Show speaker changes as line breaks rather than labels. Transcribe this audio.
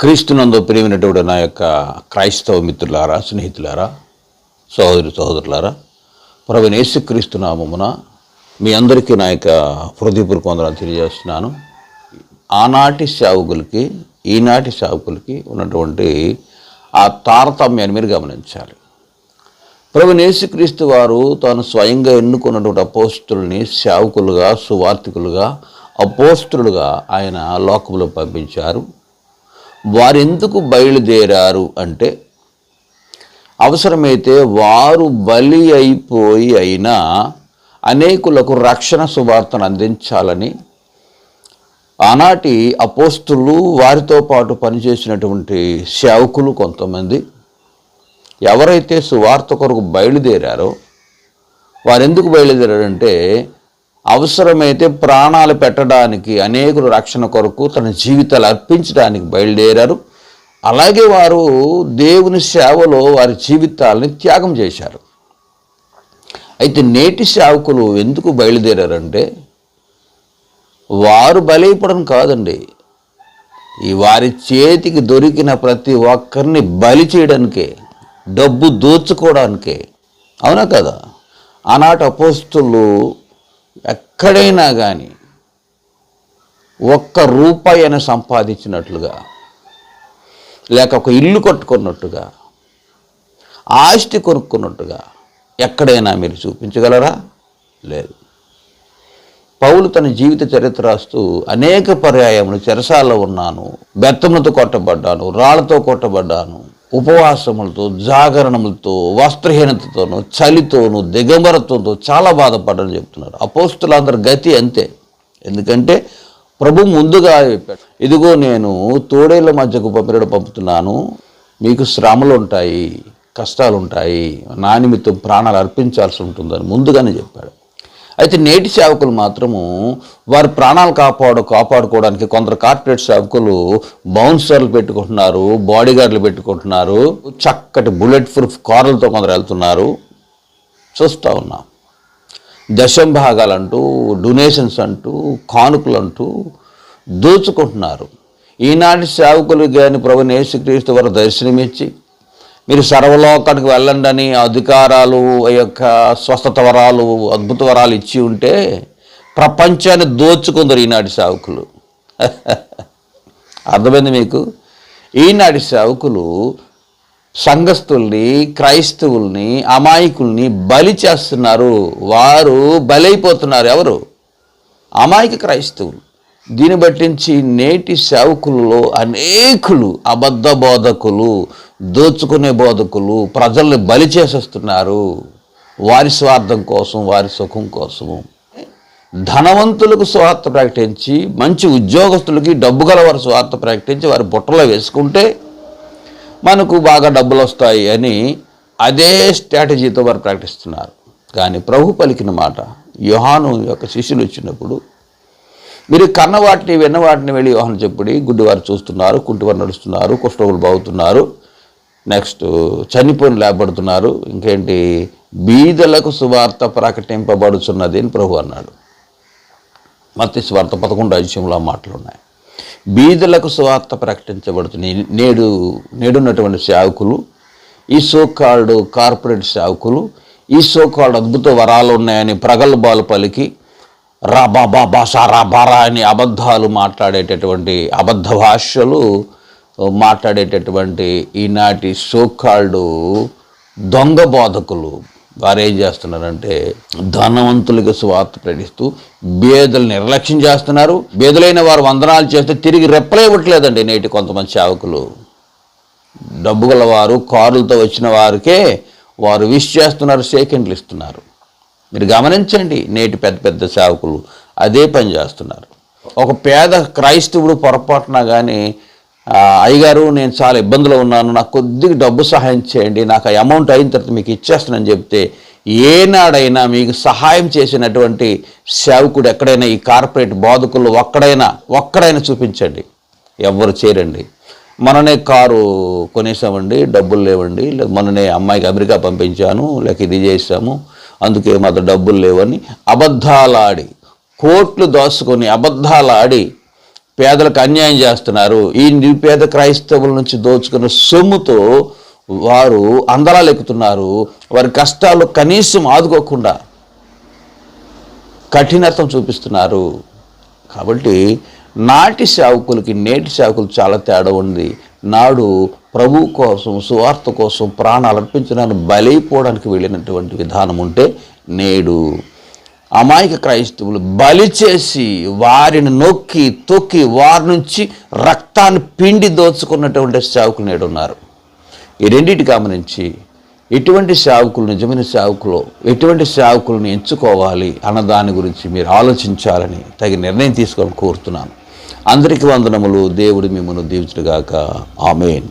క్రీస్తునందు ప్రియమైనటువంటి నా యొక్క క్రైస్తవ మిత్రులారా స్నేహితులారా సహోదరి సహోదరులారా ప్రభు యేసుక్రీస్తు నామమున మీ అందరికీ నా యొక్క హృదయపూర్వక వందనాలు తెలియజేస్తున్నాను. ఆనాటి సేవకులకి ఈనాటి సేవకులకి ఉన్నటువంటి ఆ తారతమ్యాన్ని మీరు గమనించాలి. ప్రభు నేసుక్రీస్తు వారు తాను స్వయంగా ఎన్నుకున్నటువంటి అపోస్తుల్ని సేవకులుగా సువార్థికులుగా అపోస్తులుగా ఆయన లోకంలో పంపించారు. వారెందుకు బయలుదేరారు అంటే అవసరమైతే వారు బలి అయిపోయి అయినా అనేకులకు రక్షణ సువార్తను అందించాలని ఆనాటి అపోస్తులు వారితో పాటు పనిచేసినటువంటి సేవకులు కొంతమంది ఎవరైతే సువార్త కొరకు బయలుదేరారో వారెందుకు బయలుదేరారంటే అవసరమైతే ప్రాణాలు పెట్టడానికి అనేకులు రక్షణ కొరకు తన జీవితాలు అర్పించడానికి బయలుదేరారు. అలాగే వారు దేవుని సేవలో వారి జీవితాలని త్యాగం చేశారు. అయితే నేటి సేవకులు ఎందుకు బయలుదేరారంటే వారు బలైపడం కాదండి. ఈ వారి చేతికి దొరికిన ప్రతి ఒక్కరిని బలి చేయడానికే డబ్బు దోచుకోవడానికే. అవునా కదా? ఆనాటి అపోస్తులు ఎక్కడైనా కానీ ఒక్క రూపాయి సంపాదించినట్లుగా లేక ఒక ఇల్లు కట్టుకున్నట్టుగా ఆస్తి కొనుక్కున్నట్టుగా ఎక్కడైనా మీరు చూపించగలరా? లేదు. పౌలు తన జీవిత చరిత్ర రాస్తూ అనేక పర్యాయములు చెరసాల్లో ఉన్నాను బెత్తములతో కొట్టబడ్డాను రాళ్ళతో కొట్టబడ్డాను ఉపవాసములతో జాగరణములతో వస్త్రహీనతతోనూ చలితోనూ దిగంబరత్వంతో చాలా బాధపడ్డని చెప్తున్నారు. అపోస్తులందరి గతి అంతే. ఎందుకంటే ప్రభు ముందుగా చెప్పాడు ఇదిగో నేను తోడేళ్ళ మధ్యకు పంపిణీ పంపుతున్నాను. మీకు శ్రమలు ఉంటాయి కష్టాలు ఉంటాయి. నా నిమిత్తం ప్రాణాలు అర్పించాల్సి ఉంటుందని ముందుగానే చెప్పాడు. అయితే నేటి సేవకులు మాత్రము వారి ప్రాణాలు కాపాడు కాపాడుకోవడానికి కొందరు కార్పొరేట్ సేవకులు బౌన్సర్లు పెట్టుకుంటున్నారు బాడీగార్డులు పెట్టుకుంటున్నారు చక్కటి బుల్లెట్ ప్రూఫ్ కార్లతో కొందరు వెళ్తున్నారు. చూస్తూ ఉన్నాం. దశం భాగాలంటూ డొనేషన్స్ అంటూ కానుకలు అంటూ దోచుకుంటున్నారు. ఈనాటి సేవకులు కానీ ప్రభు నేసుక్రీస్తు వారు దర్శనమిచ్చి మీరు సర్వలోకానికి వెళ్ళండి అని అధికారాలు ఆ యొక్క స్వస్థత వరాలు అద్భుత వరాలు ఇచ్చి ఉంటే ప్రపంచాన్ని దోచుకుందరు ఈనాటి సావుకులు. అర్థమైంది మీకు? ఈనాటి సావుకులు సంఘస్థుల్ని క్రైస్తవుల్ని అమాయకుల్ని బలి చేస్తున్నారు. వారు బలైపోతున్నారు ఎవరు? అమాయక క్రైస్తవులు. దీన్ని బట్టించి నేటి సేవకులలో అనేకులు అబద్ధ బోధకులు దోచుకునే బోధకులు ప్రజల్ని బలి చేసేస్తున్నారు. వారి స్వార్థం కోసం వారి సుఖం కోసము. ధనవంతులకు స్వార్థ ప్రకటించి మంచి ఉద్యోగస్తులకి డబ్బు గలవారి స్వార్థ ప్రకటించి వారి బుట్టలో వేసుకుంటే మనకు బాగా డబ్బులు వస్తాయి అని అదే స్ట్రాటజీతో వారు ప్రకటిస్తున్నారు. కానీ ప్రభు పలికిన మాట యోహాను యొక్క శిష్యులు వచ్చినప్పుడు మీరు కన్న వాటిని విన్న వాటిని వెళ్ళి యోహాను చెప్పుడి గుడ్డివారు చూస్తున్నారు కుంటివారు నడుస్తున్నారు కుష్ఠవులు బాగుతున్నారు నెక్స్ట్ చనిపోయిన లేపడుతున్నారు ఇంకేంటి? బీదలకు సువార్త ప్రకటింపబడుచున్నది అని ప్రభు అన్నాడు. మత్తి స్వార్థ పదకొండు అధ్యయంలో మాటలు ఉన్నాయి బీదలకు సువార్త ప్రకటించబడుతుంది నేడు నేడున్నటువంటి సేవకులు ఈ సోకాల్డ్ కార్పొరేట్ సేవకులు ఈ సోకాల్డ్ అద్భుత వరాలు ఉన్నాయని ప్రగల్భాలు పలికి రా బాబా బాసా రా బారా అని అబద్ధాలు మాట్లాడేటటువంటి అబద్ధ భాషలు మాట్లాడేటటువంటి ఈనాటి సోకాల్డ్ దొంగ బోధకులు. వారు ఏం చేస్తున్నారంటే ధనవంతులకు స్వార్థ ప్రకటిస్తూ బేదలు నిర్లక్ష్యం చేస్తున్నారు. బేదలైన వారు వందనాలు చేస్తే తిరిగి రెప్పలే ఇవ్వట్లేదండి నేటి కొంతమంది సేవకులు. డబ్బు గలవారు కారులతో వచ్చిన వారికే వారు విష్ చేస్తున్నారు సేకెండ్లు ఇస్తున్నారు. మీరు గమనించండి నేటి పెద్ద పెద్ద సేవకులు అదే పని చేస్తున్నారు. ఒక పేద క్రైస్తవుడు పొరపాటున కానీ అయ్యగారు నేను చాలా ఇబ్బందులో ఉన్నాను. నాకు కొద్దిగా డబ్బు సహాయం చేయండి. నాకు ఆ అమౌంట్ అయిన తర్వాత మీకు ఇచ్చేస్తానని చెప్తే ఏనాడైనా మీకు సహాయం చేసినటువంటి సేవకుడు ఎక్కడైనా ఈ కార్పొరేట్ బాధకులు ఒక్కడైనా ఒక్కడైనా చూపించండి. ఎవ్వరు చేరండి. మననే కారు కొనేసామండి డబ్బులు లేవండి. మననే అమ్మాయికి అమెరికా పంపించాను లేక ఇది చేసాము అందుకే మాతో డబ్బులు లేవని అబద్ధాలాడి కోట్లు దోసుకొని అబద్ధాలాడి పేదలకు అన్యాయం చేస్తున్నారు. ఈ నిరుపేద క్రైస్తవుల నుంచి దోచుకున్న సొమ్ముతో వారు అందరాలు ఎక్కుతున్నారు. వారి కష్టాలు కనీసం ఆదుకోకుండా కఠినత్వం చూపిస్తున్నారు. కాబట్టి నాటి సేవకులకి నేటి సేవకులు చాలా తేడా ఉంది. నాడు ప్రభు కోసం సువార్త కోసం ప్రాణాలు అర్పించడానికి బలైపోవడానికి వెళ్ళినటువంటి విధానం ఉంటే నేడు అమాయక క్రైస్తవులు బలి చేసి వారిని నొక్కి తొక్కి వారి నుంచి రక్తాన్ని పిండి దోచుకున్నటువంటి సేవకులు నేడు ఉన్నారు. ఈ రెండింటి గమనించి ఎటువంటి సేవకులు నిజమైన సేవకులు ఎటువంటి సేవకులను ఎంచుకోవాలి అన్న దాని గురించి మీరు ఆలోచించాలని తగిన నిర్ణయం తీసుకోవాలని కోరుతున్నాను. అందరికీ వందనములు. దేవుడు మిమ్మల్ని దీవించుగాక ఆమెన్.